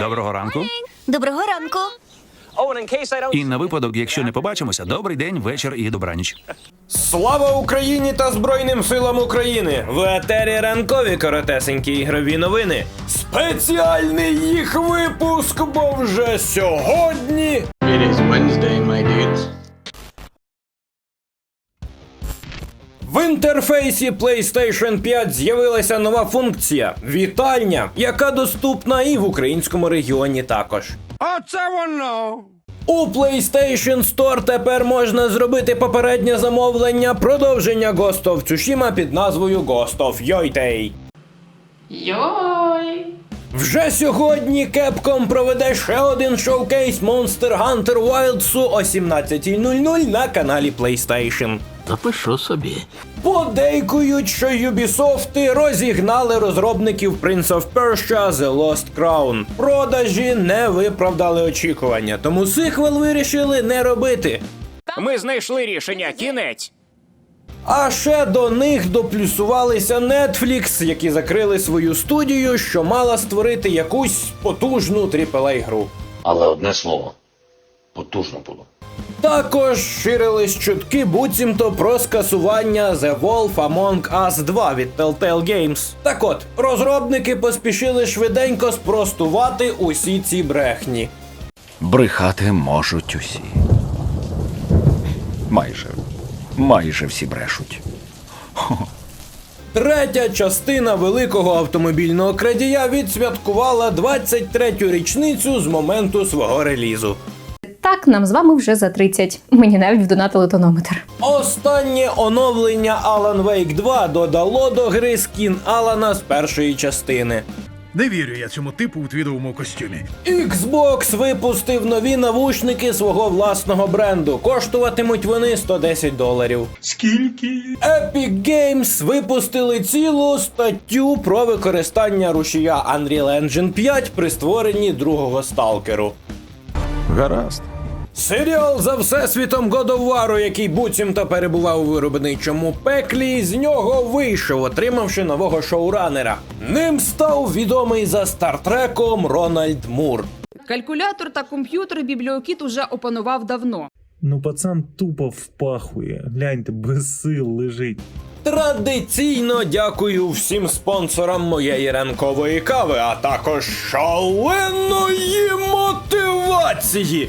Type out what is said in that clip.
Доброго ранку. Доброго ранку. І на випадок, якщо не побачимося, добрий день, вечір і добраніч. Слава Україні та Збройним силам України! В етері ранкові коротесенькі ігрові новини. Спеціальний їх випуск, бо вже сьогодні. It is Wednesday, my dudes. В інтерфейсі PlayStation 5 з'явилася нова функція вітальня, яка доступна і в українському регіоні також. Оце воно! У PlayStation Store тепер можна зробити попереднє замовлення продовження Ghost of Tsushima під назвою Ghost of Yoitei. Йой! Вже сьогодні Capcom проведе ще один шоукейс Monster Hunter Wilds о 17.00 на каналі PlayStation. Запишу собі. Подейкують, що Ubisoft розігнали розробників Prince of Persia The Lost Crown. Продажі не виправдали очікування, тому сиквел вирішили не робити. Ми знайшли рішення, кінець. А ще до них доплюсувалися Netflix, які закрили свою студію, що мала створити якусь потужну aaa гру. Але одне слово потужно було. Також ширились чутки буцімто про скасування The Wolf Among Us 2 від Telltale Games. Так от, розробники поспішили швиденько спростувати усі ці брехні. Брехати можуть усі. Майже. Майже всі брешуть. Третя частина великого автомобільного крадія відсвяткувала 23-ю річницю з моменту свого релізу. Так, нам з вами вже за 30. Мені навіть вдонатили тонометр. Останнє оновлення Alan Wake 2 додало до гри скін Алана з першої частини. Не вірю я цьому типу у твідовому костюмі. Xbox випустив нові навушники свого власного бренду. Коштуватимуть вони 110 доларів. Скільки? Epic Games випустили цілу статтю про використання рушія Unreal Engine 5 при створенні другого сталкеру. Гаразд. Серіал за всесвітом War, який буцімто перебував у виробничому пеклі, з нього вийшов, отримавши нового шоуранера. Ним став відомий за стартреком Рональд Мур. Калькулятор та комп'ютер бібліокіт уже опанував давно. Ну, пацан тупо впахує. Гляньте, без сил лежить. Традиційно дякую всім спонсорам моєї ранкової кави, а також шаленої мотивації